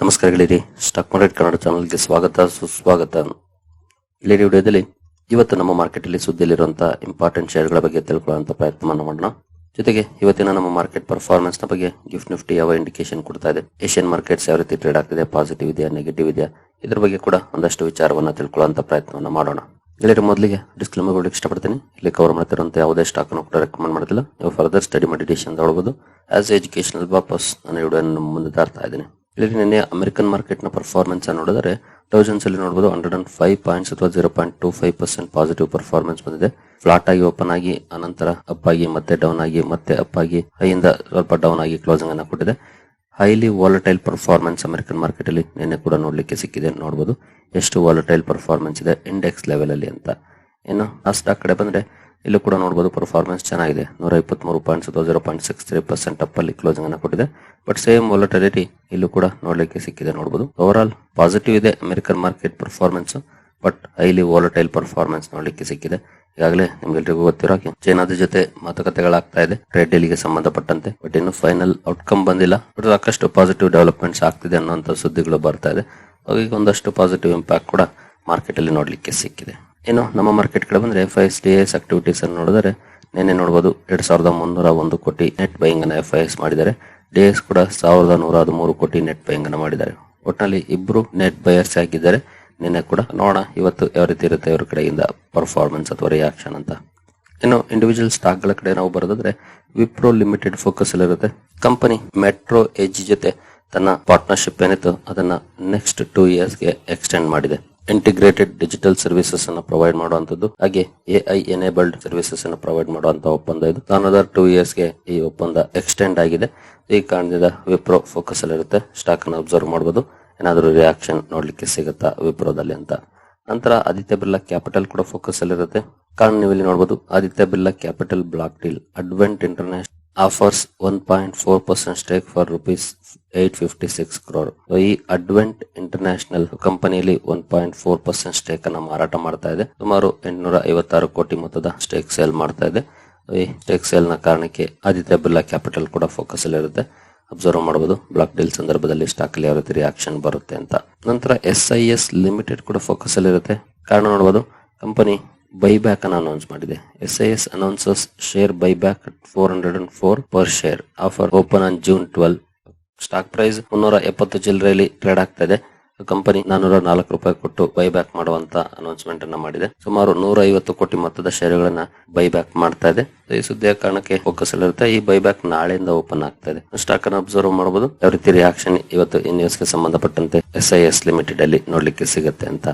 ನಮಸ್ಕಾರ ಗೆಳೆಯರಿ stock market Kannada ಚಾನಲ್ಗೆ ಸ್ವಾಗತ, ಸುಸ್ವಾಗತ. ಗೆಳೆಯರಿ, ವಿಡಿಯೋದಲ್ಲಿ ಇವತ್ತು ನಮ್ಮ ಮಾರ್ಕೆಟ್ ಅಲ್ಲಿ ಸುದ್ದಿಯಲ್ಲಿರುವಂತಹ ಇಂಪಾರ್ಟೆಂಟ್ ಶೇರ್ಗಳ ಬಗ್ಗೆ ತಿಳ್ಕೊಳ್ಳುವಂತ ಪ್ರಯತ್ನವನ್ನು ಮಾಡೋಣ. ಜೊತೆಗೆ ಇವತ್ತಿನ ನಮ್ಮ ಮಾರ್ಕೆಟ್ ಪರ್ಫಾರ್ಮೆನ್ಸ್ ಬಗ್ಗೆ ಗಿಫ್ಟ್ ನಿಫ್ಟಿ ಯಾವ ಇಂಡಿಕೇಶನ್ ಕೊಡ್ತಾ ಇದೆ ಏಷ್ಯನ್ ಮಾರ್ಕೆಟ್ಸ್ ಯಾವ ರೀತಿ ಟ್ರೇಡ್ ಆಗ್ತಿದೆ ಪಾಸಿಟಿವ್ ಇದೆಯಾ ನೆಗೆಟಿವ್ ಇದೆಯಾ, ಇದರ ಬಗ್ಗೆ ಕೂಡ ಒಂದಷ್ಟು ವಿಚಾರವನ್ನ ತಿಳ್ಕೊಳ್ಳುವಂತ ಪ್ರಯತ್ನವನ್ನ ಮಾಡೋಣ. ಗೆಳೆಯರು, ಮೊದಲಿಗೆ ಡಿಸ್ಕ್ಲೇಮರ್ ಕೊಡಲಿಕ್ಕೆ ಇಷ್ಟಪಡ್ತೀನಿ. ಇಲ್ಲಿ ಕವರ್ ಮಾಡ್ತಿರುವಂತ ಯಾವುದೇ ಸ್ಟಾಕ್ ಅನ್ನು ಕೂಡ ರೆಕಮೆಂಡ್ ಮಾಡ್ತಿಲ್ಲ. ನೀವು ಫರ್ದರ್ ಸ್ಟಡಿ ಮಾಡಿ ಡಿಸಿಷನ್ ತಗೊಳ್ಬಹುದು. ಆಸ್ ಎಜುಕೇಶನಲ್ ಪರ್ಪಸ್ ನಾನು ವಿಡಿಯೋ ಮುಂದೆ ತರ್ತಾ ಇದ್ದೀನಿ. ಇಲ್ಲಿ ನಿನ್ನೆ ಅಮೆರಿಕನ್ ಮಾರ್ಕೆಟ್ನ ಪರ್ಫಾರ್ಮೆನ್ಸ್ ನೋಡಿದರೆ ತೌಸಂಡ್ಸ್ ಅಲ್ಲಿ ನೋಡಬಹುದು ಹಂಡ್ರೆಡ್ ಅಂಡ್ ಫೈವ್ ಪಾಯಿಂಟ್ಸ್ ಅಥವಾ zero point two five percent positive performance ಬಂದಿದೆ. ಫ್ಲಾಟ್ ಆಗಿ ಓಪನ್ ಆಗಿ, ಅನಂತರ ಅಪ್ ಆಗಿ, ಮತ್ತೆ ಡೌನ್ ಆಗಿ, ಮತ್ತೆ ಅಪ್ ಆಗಿ, ಹೈಯಿಂದ ಸ್ವಲ್ಪ ಡೌನ್ ಆಗಿ ಕ್ಲೋಸಿಂಗ್ ಅನ್ನ ಕೊಟ್ಟಿದೆ. Highly volatile performance American market ಅಲ್ಲಿ ನಿನ್ನೆ ಕೂಡ ನೋಡ್ಲಿಕ್ಕೆ ಸಿಕ್ಕಿದೆ ನೋಡಬಹುದು ಎಷ್ಟು ವಾಲಟೈಲ್ ಪರ್ಫಾರ್ಮೆನ್ಸ್ ಇದೆ ಇಂಡೆಕ್ಸ್ ಲೆವೆಲ್ ಅಲ್ಲಿ ಅಂತ. ಇನ್ನು ಆ ಸ್ಟಾಕ್ ಕಡೆ ಬಂದ್ರೆ ಇಲ್ಲೂ ಕೂಡ ನೋಡಬಹುದು ಪರ್ಫಾರ್ಮೆನ್ಸ್ ಚೆನ್ನಾಗಿದೆ. ನೂರ ಇಪ್ಪತ್ಮೂರು ಪಾಯಿಂಟ್ಸ್ ಅಥವಾ zero point six three percent up ಅಲ್ಲಿ ಕ್ಲೋಸಿಂಗ್ ಅನ್ನು ಕೊಟ್ಟಿದೆ. ಬಟ್ ಸೇಮ್ ವಾಲಟಿಲಿಟಿ ಇಲ್ಲೂ ಕೂಡ ನೋಡಲಿಕ್ಕೆ ಸಿಕ್ಕಿದೆ ನೋಡಬಹುದು ಓವರ್ ಆಲ್ ಪಾಸಿಟಿವ್ ಇದೆ American market performance but highly volatile performance ನೋಡಲಿಕ್ಕೆ ಸಿಕ್ಕಿದೆ. ಈಗಾಗಲೇ ನಿಮ್ಗೆಲ್ರಿಗೂ ಗೊತ್ತಿರೋ ಚೈನಾದ ಜೊತೆ ಮಾತುಕತೆಗಳಾಗ್ತಾ ಇದೆ ಟ್ರೇಡ್ ಡೀಲ್ಗೆ ಸಂಬಂಧಪಟ್ಟಂತೆ. ಬಟ್ ಇನ್ನು ಫೈನಲ್ ಔಟ್ಕಮ್ ಬಂದಿಲ್ಲ. ಬಟ್ ಸಾಕಷ್ಟು ಪಾಸಿಟಿವ್ ಡೆವಲಪ್ಮೆಂಟ್ಸ್ ಆಗ್ತಿದೆ ಅನ್ನೋಂಥ ಸುದ್ದಿಗಳು ಬರ್ತಾ ಇದೆ. ಹಾಗೆ ಒಂದಷ್ಟು ಪಾಸಿಟಿವ್ ಇಂಪ್ಯಾಕ್ಟ್ ಕೂಡ ಮಾರ್ಕೆಟ್ ಅಲ್ಲಿ ನೋಡ್ಲಿಕ್ಕೆ ಸಿಕ್ಕಿದೆ. ಇನ್ನು ನಮ್ಮ ಮಾರ್ಕೆಟ್ ಕಡೆ ಬಂದ್ರೆ F I S D S activities ಅನ್ನು ನೋಡಿದರೆ ನಿನ್ನೆ ನೋಡಬಹುದು ಎರಡ್ ಸಾವಿರದ ಮುನ್ನೂರ ಒಂದು ಕೋಟಿ ನೆಟ್ ಬೈಯಿಂಗ್ ಅನ್ನ ಎಫ್ ಐ ಎಸ್ ಮಾಡಿದ್ದಾರೆ. ಡಿ ಎಸ್ ಕೂಡ ಸಾವಿರದ ನೂರ ಹದಿಮೂರು ಕೋಟಿ ನೆಟ್ ಬೈಯಿಂಗ್ ಅನ್ನ ಮಾಡಿದ್ದಾರೆ. ಒಟ್ಟಿನಲ್ಲಿ ಇಬ್ರು ನೆಟ್ ಬೈಯರ್ಸ್ ಆಗಿದ್ದಾರೆ. ನಿನ್ನೆ ಕೂಡ ನೋಡ ಇವತ್ತು ಯಾವ ರೀತಿ ಇರುತ್ತೆ ಇವ್ರ ಕಡೆಯಿಂದ ಪರ್ಫಾರ್ಮೆನ್ಸ್ ಅಥವಾ ರಿಯಾಕ್ಷನ್ ಅಂತ. ಇನ್ನು ಇಂಡಿವಿಜುವಲ್ ಸ್ಟಾಕ್ಗಳ ಕಡೆ ನಾವು ಬರೋದಾದ್ರೆ ವಿಪ್ರೋ ಲಿಮಿಟೆಡ್ ಫೋಕಸ್ ಇರುತ್ತೆ. ಕಂಪನಿ ಮೆಟ್ರೋ ಎಜ್ ಜೊತೆ ತನ್ನ ಪಾರ್ಟ್ನರ್ಶಿಪ್ ಏನಿತ್ತು ಅದನ್ನ ನೆಕ್ಸ್ಟ್ ಟೂ ಇಯರ್ಸ್ಗೆ ಎಕ್ಸ್ಟೆಂಡ್ ಮಾಡಿದೆ. ಇಂಟಿಗ್ರೇಟೆಡ್ ಡಿಜಿಟಲ್ ಸರ್ವಿಸಸ್ ಅನ್ನು ಪ್ರೊವೈಡ್ ಮಾಡುವಂತದ್ದು ಹಾಗೆ ಎಐ ಎನೇಬಲ್ಡ್ ಸರ್ವಿಸಸ್ ಅನ್ನು ಪ್ರೊವೈಡ್ ಮಾಡುವಂತ ಒಪ್ಪಂದ ಇದು. ಅನದರ್ ಟೂ ಇಯರ್ಸ್ಗೆ ಈ ಒಪ್ಪಂದ ಎಕ್ಸ್ಟೆಂಡ್ ಆಗಿದೆ. ಈ ಕಾರಣದಿಂದ ವಿಪ್ರೋ ಫೋಕಸ್ ಅಲ್ಲಿ ಇರುತ್ತೆ. ಸ್ಟಾಕ್ ಅನ್ನು ಅಬ್ಸರ್ವ್ ಮಾಡಬಹುದು ಏನಾದರೂ ರಿಯಾಕ್ಷನ್ ನೋಡ್ಲಿಕ್ಕೆ ಸಿಗುತ್ತಾ ವಿಪ್ರೋದಲ್ಲಿ ಅಂತ. ನಂತರ ಆದಿತ್ಯ ಬಿರ್ಲಾ ಕ್ಯಾಪಿಟಲ್ ಕೂಡ ಫೋಕಸ್ ಅಲ್ಲಿ ಇರುತ್ತೆ. ಕಾರಣ ನೀವು ಇಲ್ಲಿ ನೋಡಬಹುದು Aditya Birla capital block deal Advent International offers one point four percent stake for rupees eight fifty six crore ಈ ಅಡ್ವೆಂಟ್ ಇಂಟರ್ನ್ಯಾಷನಲ್ ಕಂಪನಿಯಲ್ಲಿ one point four percent stake ಅನ್ನ ಮಾರಾಟ ಮಾಡ್ತಾ ಇದೆ. ಸುಮಾರು ಎಂಟುನೂರ ಐವತ್ತಾರು ಕೋಟಿ ಮೊತ್ತದ ಸ್ಟೇಕ್ ಸೇಲ್ ಮಾಡ್ತಾ ಇದೆ. ಈ ಸ್ಟೇಕ್ ಸೇಲ್ನ ಕಾರಣಕ್ಕೆ ಆದಿತ್ಯ ಬಿರ್ಲಾ ಕ್ಯಾಪಿಟಲ್ ಕೂಡ ಫೋಕಸ್ ಅಲ್ಲಿ ಇರುತ್ತೆ. ಅಬ್ಸರ್ವ್ ಮಾಡಬಹುದು ಬ್ಲಾಕ್ ಡೀಲ್ ಸಂದರ್ಭದಲ್ಲಿ ಸ್ಟಾಕ್ ಅಲ್ಲಿ ಯಾವ ರೀತಿ ರಿಯಾಕ್ಷನ್ ಬರುತ್ತೆ ಅಂತ. ನಂತರ ಎಸ್ ಐ ಎಸ್ ಲಿಮಿಟೆಡ್ ಕೂಡ ಫೋಕಸ್ ಅಲ್ಲಿ ಇರುತ್ತೆ. ಕಾರಣ ನೋಡಬಹುದು ಕಂಪನಿ ಬೈಬ್ಯಾಕ್ ಅನ್ನು ಅನೌನ್ಸ್ ಮಾಡಿದೆ. S I S announces share buyback four hundred and four per share offer open on June twelve stock price ಮುನ್ನೂರ ಎಪ್ಪತ್ತು ಚಿಲ್ಲರೆಯಲ್ಲಿ ಟ್ರೇಡ್ ಆಗ್ತಾ ಇದೆ ಕಂಪನಿ ನಾನೂರ ನಾಲ್ಕು ರೂಪಾಯಿ ಕೊಟ್ಟು ಬೈಬ್ಯಾಕ್ ಮಾಡುವಂತ ಅನೌನ್ಸ್ಮೆಂಟ್ ಅನ್ನ ಮಾಡಿದೆ. ಸುಮಾರು ನೂರ ಐವತ್ತು ಕೋಟಿ ಮೊತ್ತದ ಷೇರುಗಳನ್ನ ಬೈಬ್ಯಾಕ್ ಮಾಡ್ತಾ ಇದೆ. ಈ ಸುದ್ದಿಯ ಕಾರಣಕ್ಕೆ ಫೋಕಸ್ ಇರುತ್ತೆ. ಈ ಬೈಬ್ಯಾಕ್ ನಾಳೆಯಿಂದ ಓಪನ್ ಆಗ್ತಾ ಇದೆ. ಸ್ಟಾಕ್ ಅನ್ನು ಅಬ್ಸರ್ವ್ ಮಾಡಬಹುದು ಯಾವ ರೀತಿ ರಿಯಾಕ್ಷನ್ ಇವತ್ತು ಈ ನ್ಯೂಸ್ಗೆ ಸಂಬಂಧಪಟ್ಟಂತೆ ಎಸ್ ಐ ಎಸ್ ಲಿಮಿಟೆಡ್ ಅಲ್ಲಿ ನೋಡ್ಲಿಕ್ಕೆ ಸಿಗುತ್ತೆ ಅಂತ.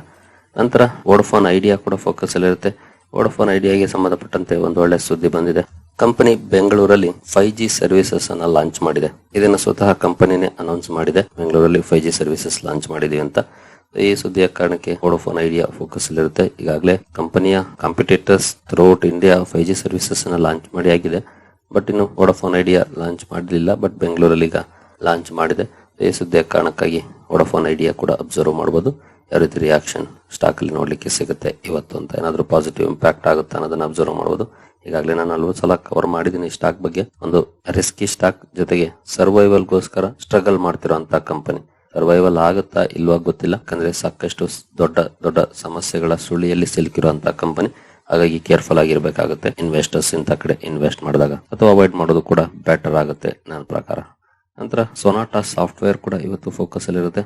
ನಂತರ ವೋಡಫೋನ್ ಐಡಿಯಾ ಕೂಡ ಫೋಕಸ್ ಇರುತ್ತೆ. ವೋಡಫೋನ್ ಐಡಿಯಾಗೆ ಸಂಬಂಧಪಟ್ಟಂತೆ ಒಂದು ಒಳ್ಳೆ ಸುದ್ದಿ ಬಂದಿದೆ. ಕಂಪನಿ ಬೆಂಗಳೂರಲ್ಲಿ ಫೈವ್ ಜಿ ಸರ್ವಿಸಸ್ ಅನ್ನ ಲಾಂಚ್ ಮಾಡಿದೆ. ಇದನ್ನು ಸ್ವತಃ ಕಂಪನಿನೇ ಅನೌನ್ಸ್ ಮಾಡಿದೆ. ಬೆಂಗಳೂರಲ್ಲಿ ಫೈವ್ ಜಿ ಸರ್ವಿಸಸ್ ಲಾಂಚ್ ಮಾಡಿದೆ ಅಂತ. ಈ ಸುದ್ದಿಯ ಕಾರಣಕ್ಕೆ ಓಡೋಫೋನ್ ಐಡಿಯಾ ಫೋಕಸ್ ಇರುತ್ತೆ. ಈಗಾಗಲೇ ಕಂಪನಿಯ competitors throughout India five G services ಅನ್ನ ಲಾಂಚ್ ಮಾಡಿ ಆಗಿದೆ. ಬಟ್ ಇನ್ನು ಓಡೋಫೋನ್ ಐಡಿಯಾ ಲಾಂಚ್ ಮಾಡಲಿಲ್ಲ. ಬಟ್ ಬೆಂಗಳೂರಲ್ಲಿ ಈಗ ಲಾಂಚ್ ಮಾಡಿದೆ. ಈ ಸುದ್ದಿಯ ಕಾರಣಕ್ಕಾಗಿ ಓಡೋಫೋನ್ ಐಡಿಯಾ ಕೂಡ ಅಬ್ಸರ್ವ್ ಮಾಡಬಹುದು ಯಾವ ರೀತಿ ರಿಯಾಕ್ಷನ್ ಸ್ಟಾಕ್ ಅಲ್ಲಿ ನೋಡ್ಲಿಕ್ಕೆ ಸಿಗುತ್ತೆ, ಇವತ್ತು ಅಂತ ಏನಾದರೂ ಪಾಸಿಟಿವ್ ಇಂಪ್ಯಾಕ್ಟ್ ಆಗುತ್ತೆ ಅನ್ನೋದನ್ನ ಅಬ್ಸರ್ವ್ ಮಾಡಬಹುದು ಈಗಾಗಲೇ ನಾನು ನಲ್ವತ್ತು ಸಲ ಕವರ್ ಮಾಡಿದ್ದೀನಿ ಸ್ಟಾಕ್ ಬಗ್ಗೆ. ಒಂದು ರಿಸ್ಕಿ ಸ್ಟಾಕ್ ಜೊತೆಗೆ ಸರ್ವೈವಲ್ ಗೋಸ್ಕರ ಸ್ಟ್ರಗಲ್ ಮಾಡ್ತಿರೋಂತ ಕಂಪನಿ ಸರ್ವೈವಲ್ ಆಗುತ್ತಾ ಇಲ್ವಾ ಗೊತ್ತಿಲ್ಲ. ಯಾಕಂದ್ರೆ ಸಾಕಷ್ಟು ದೊಡ್ಡ ದೊಡ್ಡ ಸಮಸ್ಯೆಗಳ ಸುಳಿಯಲ್ಲಿ ಸಿಲುಕಿರುವಂತಹ ಕಂಪನಿ ಹಾಗಾಗಿ ಕೇರ್ಫುಲ್ ಆಗಿರ್ಬೇಕಾಗುತ್ತೆ. ಇನ್ವೆಸ್ಟರ್ಸ್ ಇಂತ ಕಡೆ ಇನ್ವೆಸ್ಟ್ ಮಾಡಿದಾಗ ಅಥವಾ ಅವಾಯ್ಡ್ ಮಾಡೋದು ಕೂಡ ಬೆಟರ್ ಆಗುತ್ತೆ ನನ್ನ ಪ್ರಕಾರ. ನಂತರ ಸೊನಾಟಾ ಸಾಫ್ಟ್ವೇರ್ ಕೂಡ ಇವತ್ತು ಫೋಕಸ್ ಅಲ್ಲಿ ಇರುತ್ತೆ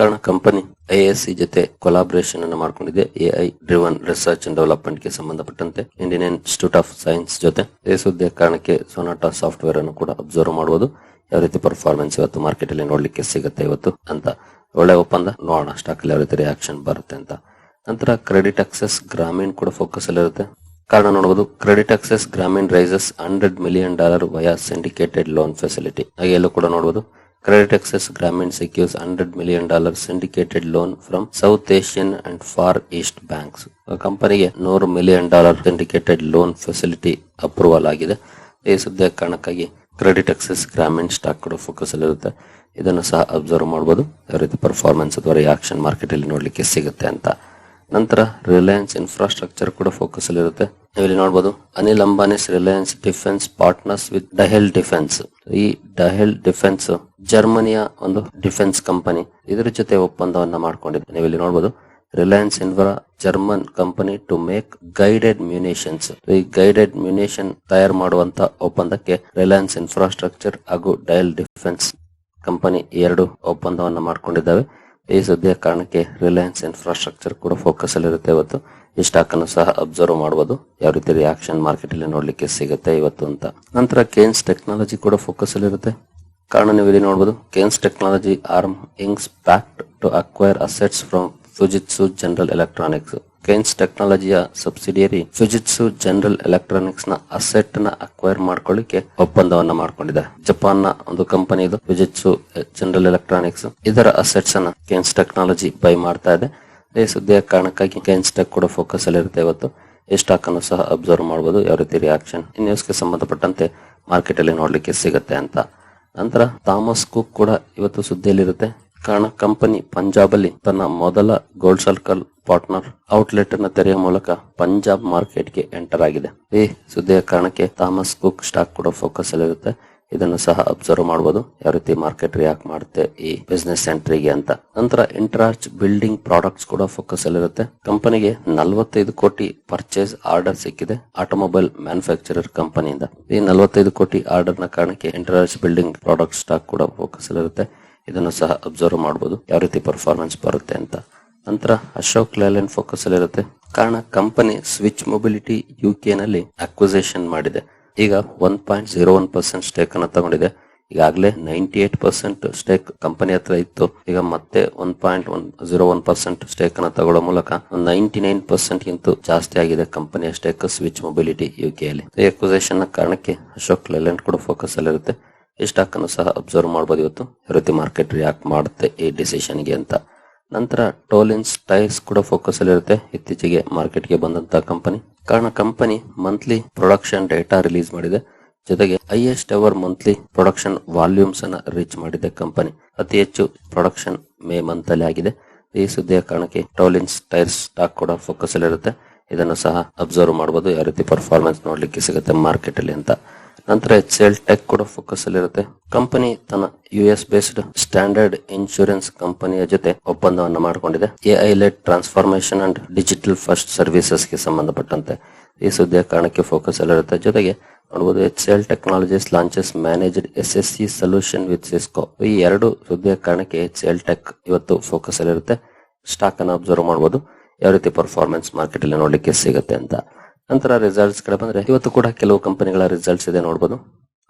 ಕಾರಣ ಕಂಪನಿ ಐಎಸ್ಸಿ ಜೊತೆ ಕೊಲಾಬರೇಷನ್ ಅನ್ನು ಮಾಡಿಕೊಂಡಿದೆ. ಎಐ ಡ್ರಿವನ್ ರಿಸರ್ಚ್ ಅಂಡ್ ಡೆವಲಪ್ಮೆಂಟ್ಗೆ ಸಂಬಂಧಪಟ್ಟಂತೆ ಇಂಡಿಯನ್ ಇನ್ಸ್ಟಿಟ್ಯೂಟ್ ಆಫ್ ಸೈನ್ಸ್ ಜೊತೆ ಸುದ್ದಿಯ ಕಾರಣಕ್ಕೆ ಸೊನಾಟಾ ಸಾಫ್ಟ್ವೇರ್ ಅನ್ನು ಕೂಡ ಅಬ್ಸರ್ವ್ ಮಾಡಬಹುದು ಯಾವ ರೀತಿ ಪರ್ಫಾರ್ಮೆನ್ಸ್ ಇವತ್ತು ಮಾರ್ಕೆಟ್ ಅಲ್ಲಿ ನೋಡ್ಲಿಕ್ಕೆ ಸಿಗುತ್ತೆ ಇವತ್ತು ಅಂತ ಒಳ್ಳೆ ಒಪ್ಪಂದ. ನೋಡೋಣ ಸ್ಟಾಕ್ ಅಲ್ಲಿ ಯಾವ ರೀತಿ ರಿಯಾಕ್ಷನ್ ಬರುತ್ತೆ ಅಂತ. ನಂತರ ಕ್ರೆಡಿಟ್ ಅಕ್ಸೆಸ್ ಗ್ರಾಮೀಣ್ ಕೂಡ ಫೋಕಸ್ ಅಲ್ಲಿ ಇರುತ್ತೆ. ಕಾರಣ ನೋಡಬಹುದು credit access Grameen raises hundred million dollar via syndicated loan facility ಹಾಗೆ ಎಲ್ಲೂ ಕೂಡ ನೋಡಬಹುದು credit Access Grameen secures hundred million dollar syndicated loan from south Asian and far east banks ಕಂಪನಿಗೆ ನೂರು million dollar syndicated loan facility approval ಆಗಿದೆ. ಈ ಸದ್ಯ ಕಾರಣಕ್ಕಾಗಿ ಕ್ರೆಡಿಟ್ ಅಕ್ಸೆಸ್ ಗ್ರಾಮೀಣ್ ಸ್ಟಾಕ್ ಕೂಡ ಫೋಕಸ್ ಅಲ್ಲಿರುತ್ತೆ ಇದನ್ನು ಸಹ ಅಬ್ಸರ್ವ್ ಮಾಡಬಹುದು ಯಾವ ರೀತಿ ಪರ್ಫಾರ್ಮೆನ್ಸ್ ಅಥವಾ ರಿಯಾಕ್ಷನ್ ಮಾರ್ಕೆಟ್ ಅಲ್ಲಿ ನೋಡ್ಲಿಕ್ಕೆ ಸಿಗುತ್ತೆ ಅಂತ. ನಂತರ ರಿಲಯನ್ಸ್ ಇನ್ಫ್ರಾಸ್ಟ್ರಕ್ಚರ್ ಕೂಡ ಫೋಕಸ್ ಅಲ್ಲಿರುತ್ತೆ ಇಲ್ಲಿ ನೋಡಬಹುದು Anil Ambani's Reliance defence partners with Diehl defence ಈ ಡಹೆಲ್ ಡಿಫೆನ್ಸ್ ಜರ್ಮನಿಯ ಒಂದು ಡಿಫೆನ್ಸ್ ಕಂಪನಿ. ಇದರ ಜೊತೆ ಒಪ್ಪಂದವನ್ನ ಮಾಡಿಕೊಂಡಿದ್ದೆ. ನೀವು ಇಲ್ಲಿ ನೋಡಬಹುದು Reliance Infra German company to make guided munitions ಈ ಗೈಡೆಡ್ ಮ್ಯುನೇಷನ್ ತಯಾರು ಮಾಡುವಂತ ಒಪ್ಪಂದಕ್ಕೆ ರಿಲಯನ್ಸ್ ಇನ್ಫ್ರಾಸ್ಟ್ರಕ್ಚರ್ ಹಾಗೂ ಡಯಲ್ ಡಿಫೆನ್ಸ್ ಕಂಪನಿ ಎರಡು ಒಪ್ಪಂದವನ್ನ ಮಾಡ್ಕೊಂಡಿದ್ದಾವೆ. ಈ ಸುದ್ದಿಯ ಕಾರಣಕ್ಕೆ ರಿಲಯನ್ಸ್ ಇನ್ಫ್ರಾಸ್ಟ್ರಕ್ಚರ್ ಕೂಡ ಫೋಕಸ್ ಅಲ್ಲಿ ಇರುತ್ತೆ ಇವತ್ತು. ಈ ಸ್ಟಾಕ್ ಅನ್ನು ಸಹ ಅಬ್ಸರ್ವ್ ಮಾಡಬಹುದು ಯಾವ ರೀತಿ ರಿಯಾಕ್ಷನ್ ಮಾರ್ಕೆಟ್ ಅಲ್ಲಿ ನೋಡ್ಲಿಕ್ಕೆ ಸಿಗುತ್ತೆ ಇವತ್ತು ಅಂತ. ನಂತರ ಕೇನ್ಸ್ ಟೆಕ್ನಾಲಜಿ ಕೂಡ ಫೋಕಸ್ ಅಲ್ಲಿ ಇರುತ್ತೆ. ಕಾರಣ ನೀವು ಇಲ್ಲಿ ನೋಡಬಹುದು Kaynes Technology arm inks pact to acquire assets from Fujitsu General Electronics ಕೇನ್ಸ್ ಟೆಕ್ನಾಲಜಿಯ ಸಬ್ಸಿಡಿಯರಿ ಫುಜಿತ್ಸು ಜನರಲ್ ಎಲೆಕ್ಟ್ರಾನಿಕ್ಸ್ನ ಅಸೆಟ್ನ ಅಕ್ವೈರ್ ಮಾಡ್ಕೊಳ್ಳಿಕ್ಕೆ ಒಪ್ಪಂದವನ್ನ ಮಾಡ್ಕೊಂಡಿದೆ. ಜಪಾನ್ನ ಒಂದು ಕಂಪನಿ ಇದು ಫುಜಿತ್ಸು ಜನರಲ್ ಎಲೆಕ್ಟ್ರಾನಿಕ್ಸ್ ಇದರ ಅಸೆಟ್ಸ್ ಅನ್ನ ಕೇನ್ಸ್ ಟೆಕ್ನಾಲಜಿ ಬೈ ಮಾಡ್ತಾ ಇದೆ. ಈ ಸುದ್ದಿಯ ಕಾರಣಕ್ಕಾಗಿ ಕೇನ್ಸ್ ಟೆಕ್ ಕೂಡ ಫೋಕಸ್ ಅಲ್ಲಿ ಇರುತ್ತೆ ಇವತ್ತು. ಈ ಸ್ಟಾಕ್ ಅನ್ನು ಸಹ ಅಬ್ಸರ್ವ್ ಮಾಡಬಹುದು ಯಾವ ರೀತಿ ರಿಯಾಕ್ಷನ್ ಈ ನ್ಯೂಸ್ಗೆ ಸಂಬಂಧಪಟ್ಟಂತೆ ಮಾರ್ಕೆಟ್ ಅಲ್ಲಿ ನೋಡ್ಲಿಕ್ಕೆ ಸಿಗುತ್ತೆ ಅಂತ. ನಂತರ ಥಾಮಸ್ ಕುಕ್ ಕೂಡ ಇವತ್ತು ಸುದ್ದಿಯಲ್ಲಿರುತ್ತೆ. ಕಾರಣ, ಕಂಪನಿ ಪಂಜಾಬ್ ಅಲ್ಲಿ ತನ್ನ ಮೊದಲ ಗೋಲ್ಡ್ ಸರ್ಕಲ್ ಪಾರ್ಟ್ನರ್ ಔಟ್ಲೆಟ್ ಅನ್ನು ತೆರೆಯುವ ಮೂಲಕ ಪಂಜಾಬ್ ಮಾರ್ಕೆಟ್ಗೆ ಎಂಟರ್ ಆಗಿದೆ. ಈ ಸುದ್ದಿಯ ಕಾರಣಕ್ಕೆ ಥಾಮಸ್ ಕುಕ್ ಸ್ಟಾಕ್ ಕೂಡ ಫೋಕಸ್ ಅಲ್ಲಿರುತ್ತೆ. ಇದನ್ನು ಸಹ ಅಬ್ಸರ್ವ್ ಮಾಡಬಹುದು ಯಾವ ರೀತಿ ಮಾರ್ಕೆಟ್ ರಿಯಾಕ್ಟ್ ಮಾಡುತ್ತೆ ಈ ಬಿಸ್ನೆಸ್ ಸೆಂಟ್ರಿಗೆ ಅಂತ. ನಂತರ ಇಂಟ್ರಾಚ್ ಬಿಲ್ಡಿಂಗ್ ಪ್ರಾಡಕ್ಟ್ಸ್ ಕೂಡ ಫೋಕಸ್ ಅಲ್ಲಿರುತ್ತೆ ಕಂಪನಿಗೆ ನಲವತ್ತೈದು ಕೋಟಿ ಪರ್ಚೇಸ್ ಆರ್ಡರ್ ಸಿಕ್ಕಿದೆ. ಆಟೋಮೊಬೈಲ್ ಮ್ಯಾನುಫ್ಯಾಕ್ಚರರ್ ಕಂಪನಿಯಿಂದ. ಈ ನಲವತ್ತೈದು ಕೋಟಿ ಆರ್ಡರ್ನ ಕಾರಣಕ್ಕೆ ಇಂಟ್ರಾಚ್ ಬಿಲ್ಡಿಂಗ್ ಪ್ರಾಡಕ್ಟ್ ಸ್ಟಾಕ್ ಕೂಡ ಫೋಕಸ್ ಅಲ್ಲಿರುತ್ತೆ ಇದನ್ನು ಸಹ ಅಬ್ಸರ್ವ್ ಮಾಡಬಹುದು ಯಾವ ರೀತಿ ಪರ್ಫಾರ್ಮೆನ್ಸ್ ಬರುತ್ತೆ ಅಂತ. ನಂತರ ಅಶೋಕ್ ಲೇಲೆಂಡ್ ಫೋಕಸ್ ಅಲ್ಲಿರುತ್ತೆ ಕಾರಣ, company switch mobility U K ನಲ್ಲಿ ಅಕ್ವಿಸೇಷನ್ ಮಾಡಿದೆ. ಈಗ one point zero one percent stake ಅನ್ನು ತಗೊಂಡಿದೆ. ಈಗಾಗಲೇ ninety eight percent stake company ಹತ್ರ ಇತ್ತು. ಈಗ ಮತ್ತೆ one point one zero one percent stake ಅನ್ನು ತಗೊಳ್ಳೋ ಮೂಲಕ ನೈಂಟಿ ನೈನ್ ಪರ್ಸೆಂಟ್ ಗಿಂತ ಜಾಸ್ತಿ ಆಗಿದೆ ಕಂಪನಿಯ stake Switch mobility U K ಅಲ್ಲಿ. ಈ ಅಕ್ವಿಸೇಷನ್ನ ಕಾರಣಕ್ಕೆ ಅಶೋಕ್ ಲೇಲ್ಯಾಂಡ್ ಕೂಡ ಫೋಕಸ್ ಅಲ್ಲಿರುತ್ತೆ ಈ ಸ್ಟಾಕ್ ಅನ್ನು ಸಹ ಅಬ್ಸರ್ವ್ ಮಾಡಬಹುದು ಇವತ್ತು. ರೀತಿ ಮಾರ್ಕೆಟ್ ರಿಯಾಕ್ಟ್ ಮಾಡುತ್ತೆ ಈ ಡಿಸಿಷನ್ಗೆ ಅಂತ. ನಂತರ ಟೋಲಿನ್ಸ್ ಟೈರ್ಸ್ ಕೂಡ ಫೋಕಸ್ ಅಲ್ಲಿ ಇರುತ್ತೆ. ಇತ್ತೀಚೆಗೆ ಮಾರ್ಕೆಟ್ಗೆ ಬಂದಂತ ಕಂಪನಿ ಕಾರಣ company monthly production data release ಮಾಡಿದೆ. ಜೊತೆಗೆ highest ever monthly production volumes ಅನ್ನ ರೀಚ್ ಮಾಡಿದೆ ಕಂಪನಿ ಅತಿ ಹೆಚ್ಚು ಪ್ರೊಡಕ್ಷನ್ ಮೇ ಮಂತ್ ಅಲ್ಲಿ ಆಗಿದೆ. ಈ ಸುದ್ದಿಯ ಕಾರಣಕ್ಕೆ ಟೋಲಿನ್ಸ್ ಟೈರ್ಸ್ ಸ್ಟಾಕ್ ಕೂಡ ಫೋಕಸ್ ಅಲ್ಲಿರುತ್ತೆ ಇದನ್ನು ಸಹ ಅಬ್ಸರ್ವ್ ಮಾಡಬಹುದು ಯಾವ ರೀತಿ ಪರ್ಫಾರ್ಮೆನ್ಸ್ ನೋಡ್ಲಿಕ್ಕೆ ಸಿಗುತ್ತೆ ಮಾರ್ಕೆಟ್ ಅಲ್ಲಿ ಅಂತ. ನಂತರ ಎಚ್ ಎಲ್ ಟೆಕ್ ಕೂಡ ಫೋಕಸ್ ಅಲ್ಲಿರುತ್ತೆ. ಕಂಪನಿ ತನ್ನ U S based standard insurance ಕಂಪನಿಯ ಜೊತೆ ಒಪ್ಪಂದವನ್ನ ಮಾಡಿಕೊಂಡಿದೆ. AI led transformation and digital first ಸರ್ವಿಸಸ್ಗೆ ಸಂಬಂಧಪಟ್ಟಂತೆ ಈ ಸುದ್ದಿಯ ಕಾರಣಕ್ಕೆ ಫೋಕಸ್ ಅಲ್ಲಿರುತ್ತೆ. ಜೊತೆಗೆ ನೋಡಬಹುದು H L technologies launches managed S S C solution with Cisco ಈ ಎರಡು ಸುದ್ದಿಯ ಕಾರಣಕ್ಕೆ ಎಚ್ ಎಲ್ ಟೆಕ್ ಇವತ್ತು ಫೋಕಸ್ ಅಲ್ಲಿರುತ್ತೆ. ಸ್ಟಾಕ್ ಅನ್ನು ಅಬ್ಸರ್ವ್ ಮಾಡಬಹುದು ಯಾವ ರೀತಿ ಪರ್ಫಾರ್ಮೆನ್ಸ್ ಮಾರ್ಕೆಟ್ ಅಲ್ಲಿ ನೋಡ್ಲಿಕ್ಕೆ ಸಿಗುತ್ತೆ ಅಂತ. ನಂತರ ರಿಸಲ್ಟ್ಸ್ ಕಡೆ ಬಂದ್ರೆ ಇವತ್ತು ಕೂಡ ಕೆಲವು ಕಂಪನಿಗಳ ರಿಸಲ್ಟ್ಸ್ ಇದೆ ನೋಡಬಹುದು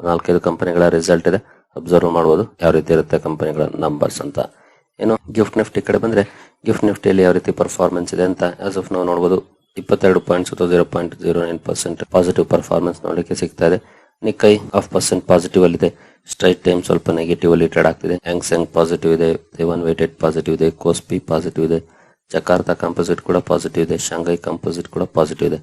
ನಾಲ್ಕೈದು ಕಂಪನಿಗಳ ರಿಸಲ್ಟ್ ಇದೆ. ಅಬ್ಸರ್ವ್ ಮಾಡಬಹುದು ಯಾವ ರೀತಿ ಇರುತ್ತೆ ಕಂಪನಿಗಳ ನಂಬರ್ಸ್ ಅಂತ. ಏನು ಗಿಫ್ಟ್ ನಿಫ್ಟಿ ಕಡೆ ಬಂದ್ರೆ ಗಿಫ್ಟ್ ನಿಫ್ಟಿಯಲ್ಲಿ ಯಾವ ರೀತಿ ಪರ್ಫಾರ್ಮೆನ್ಸ್ ಇದೆ ಅಂತ ಆಸ್ ಆಫ್ ನಾವು ನೋಡಬಹುದು ಇಪ್ಪತ್ತೆರಡು ಪಾಯಿಂಟ್ ಅಥವಾ zero point zero nine percent positive performance ನೋಡಲಿಕ್ಕೆ ಸಿಗ್ತಾ ಇದೆ. ನಿಕ್ಕೈ ಹಾಫ್ ಪರ್ಸೆಂಟ್ ಪಾಸಿಟಿವ್ ಅಲ್ಲಿ ಇದೆ ಸ್ಟ್ರೈಟ್ ಟೈಮ್ ಸ್ವಲ್ಪ ನೆಗೆಟಿವ್ ಅಲ್ಲಿ ಟ್ರೇಡ್ ಆಗ್ತಿದೆ. ಹ್ಯಾಂಗ್ಸೆಂಗ್ ಪಾಸಿಟಿವ್ ಇದೆ ಒನ್ ವೇಟೆಡ್ ಪಾಸಿಟಿವ್ ಇದೆ ಕೋಸ್ಪಿ ಪಾಸಿಟಿವ್ ಇದೆ ಜಕಾರ್ತಾ ಕಂಪೋಸಿಟ್ ಕೂಡ ಪಾಸಿಟಿವ್ ಇದೆ ಶಾಂಘೈ ಕಂಪೋಸಿಟ್ ಕೂಡ ಪಾಸಿಟಿವ್ ಇದೆ.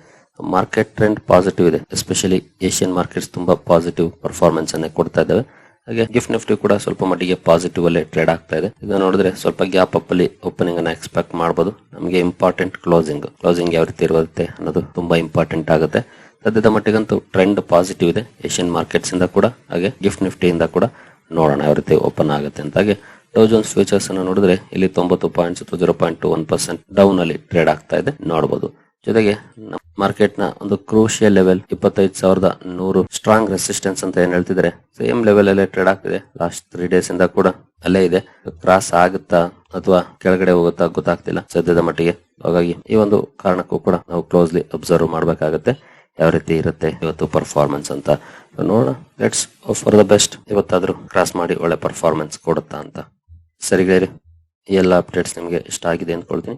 ಮಾರ್ಕೆಟ್ ಟ್ರೆಂಡ್ ಪಾಸಿಟಿವ್ ಇದೆ. ಎಸ್ಪೆಷಲಿ ಏಷ್ಯನ್ ಮಾರ್ಕೆಟ್ಸ್ ತುಂಬಾ ಪಾಸಿಟಿವ್ ಪರ್ಫಾರ್ಮೆನ್ಸ್ ಅನ್ನ ಕೊಡ್ತಾ ಇದ್ದಾವೆ ಹಾಗೆ ಗಿಫ್ಟ್ ನಿಫ್ಟಿ ಕೂಡ ಸ್ವಲ್ಪ ಮಟ್ಟಿಗೆ ಪಾಸಿಟಿವ್ ಅಲ್ಲೇ ಟ್ರೇಡ್ ಆಗ್ತಾ ಇದೆ. ಇದು ನೋಡಿದ್ರೆ ಸ್ವಲ್ಪ ಗ್ಯಾಪ್ ಅಪ್ ಅಲ್ಲಿ ಓಪನಿಂಗ್ ಅನ್ನ ಎಕ್ಸ್ಪೆಕ್ಟ್ ಮಾಡಬಹುದು ನಮಗೆ ಇಂಪಾರ್ಟೆಂಟ್ ಕ್ಲೋಸಿಂಗ್ ಕ್ಲೋಸಿಂಗ್ ಯಾವ ರೀತಿ ಇರುತ್ತೆ ಅನ್ನೋದು ತುಂಬಾ ಇಂಪಾರ್ಟೆಂಟ್ ಆಗುತ್ತೆ. ಸದ್ಯದ ಮಟ್ಟಿಗಂತೂ ಟ್ರೆಂಡ್ ಪಾಸಿಟಿವ್ ಇದೆ. ಏಷ್ಯನ್ ಮಾರ್ಕೆಟ್ಸ್ ಇಂದ ಕೂಡ, ಹಾಗೆ ಗಿಫ್ಟ್ ನಿಫ್ಟಿಯಿಂದ ಕೂಡ ನೋಡೋಣ ಯಾವ ರೀತಿ ಓಪನ್ ಆಗುತ್ತೆ ಅಂತ. ಹಾಗೆ ಡೌ ಜೋನ್ಸ್ ಫ್ಯೂಚರ್ಸ್ ಅನ್ನು ನೋಡಿದ್ರೆ ಇಲ್ಲಿ ತೊಂಬತ್ತು ಅಥವಾ zero point two one percent down ಅಲ್ಲಿ ಟ್ರೇಡ್ ಆಗ್ತಾ ಇದೆ. ನೋಡಬಹುದು ಜೊತೆಗೆ ಮಾರ್ಕೆಟ್ನ ಒಂದು ಕ್ರೂಷಿಯಲ್ ಲೆವೆಲ್ ಇಪ್ಪತ್ತೈದು ಸಾವಿರದ ನೂರು ಸ್ಟ್ರಾಂಗ್ ರೆಸಿಸ್ಟೆನ್ಸ್ ಅಂತ ಏನ್ ಹೇಳ್ತಿದ್ರೆ? ಸೇಮ್ ಲೆವೆಲ್ ಅಲ್ಲೇ ಟ್ರೇಡ್ ಆಗ್ತಿದೆ. ಲಾಸ್ಟ್ ತ್ರೀ ಡೇಸ್ ಇಂದ ಕೂಡ ಅಲ್ಲೇ ಇದೆ. ಕ್ರಾಸ್ ಆಗುತ್ತಾ ಅಥವಾ ಕೆಳಗಡೆ ಹೋಗುತ್ತಾ ಗೊತ್ತಾಗ್ತಿಲ್ಲ ಸದ್ಯದ ಮಟ್ಟಿಗೆ. ಹಾಗಾಗಿ ಈ ಒಂದು ಕಾರಣಕ್ಕೂ ಕೂಡ ನಾವು ಕ್ಲೋಸ್ಲಿ ಅಬ್ಸರ್ವ್ ಮಾಡಬೇಕಾಗುತ್ತೆ. ಯಾವ ರೀತಿ ಇರುತ್ತೆ ಇವತ್ತು ಪರ್ಫಾರ್ಮೆನ್ಸ್ ಅಂತ. ನೋಡೋಣ. ಲೆಟ್ಸ್ ಫಾರ್ ದ ಬೆಸ್ಟ್ ಇವತ್ತಾದ್ರೂ ಕ್ರಾಸ್ ಮಾಡಿ ಒಳ್ಳೆ ಪರ್ಫಾರ್ಮೆನ್ಸ್ ಕೊಡುತ್ತಾ ಅಂತ. ಸರಿ ಎಲ್ಲ ಅಪ್ಡೇಟ್ಸ್ ನಿಮಗೆ ಇಷ್ಟ ಆಗಿದೆ ಅಂದ್ಕೊಳ್ತೀನಿ.